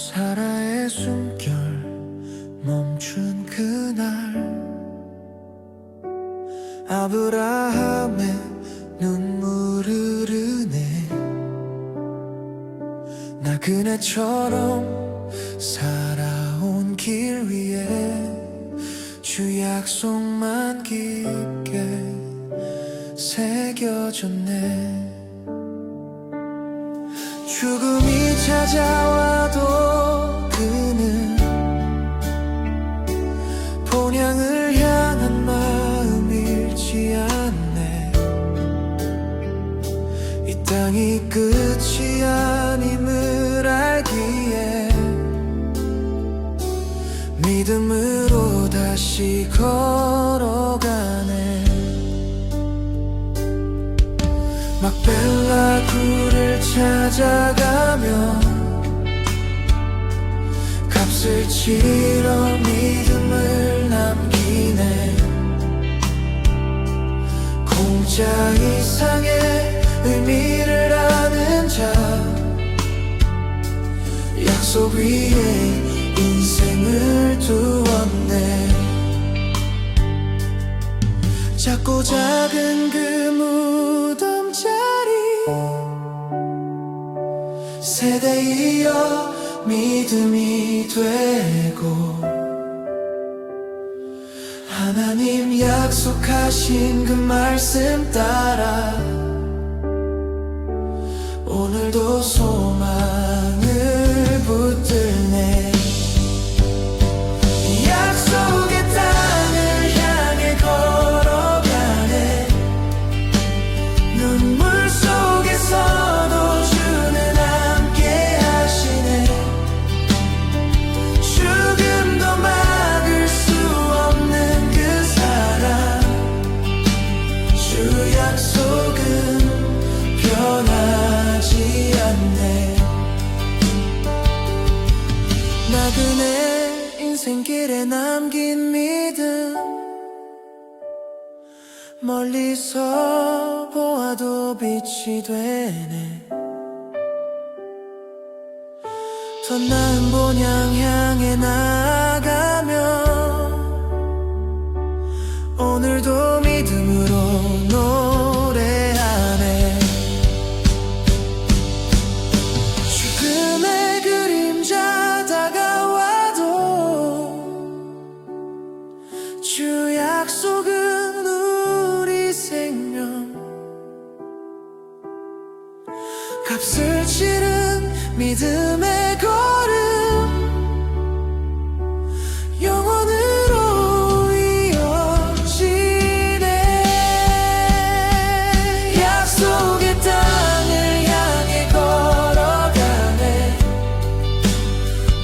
사라의 숨결 멈춘 그날 아브라함의 눈물 흐르네. 나 그네처럼 살아온 길 위에 주 약속만 깊게 새겨졌네. 죽음이 찾아와도 본향을 향한 마음 잃지 않네. 이 땅이 끝이 아님을 알기에 믿음으로 다시 걸어가네. 막벨라 굴을 찾아가며 값을 치러 믿음을 남 기네 공짜 이상의 의미를 아는 자. 약속 위에 인생을 두었네. 작고 작은 그 무덤 자리. 세대 이어 믿음이 되고 하나님 약속하신 그 말씀 따라 오늘도 소망 그 약속은 변하지 않네. 나그네 인생길에 남긴 믿음. 멀리서 보아도 빛이 되네. 더 나은 본향 향해 나아가며 오늘도 리듬으로 노래하네. 죽음의 그림자 다가와도 주 약속은 우리 생명. 값을 치른 믿음의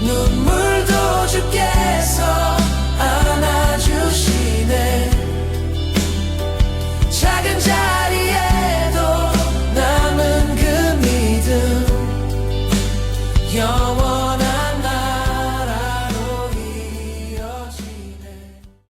눈물도 주께서 안아주시네. 작은 자리에도 남은 그 믿음 영원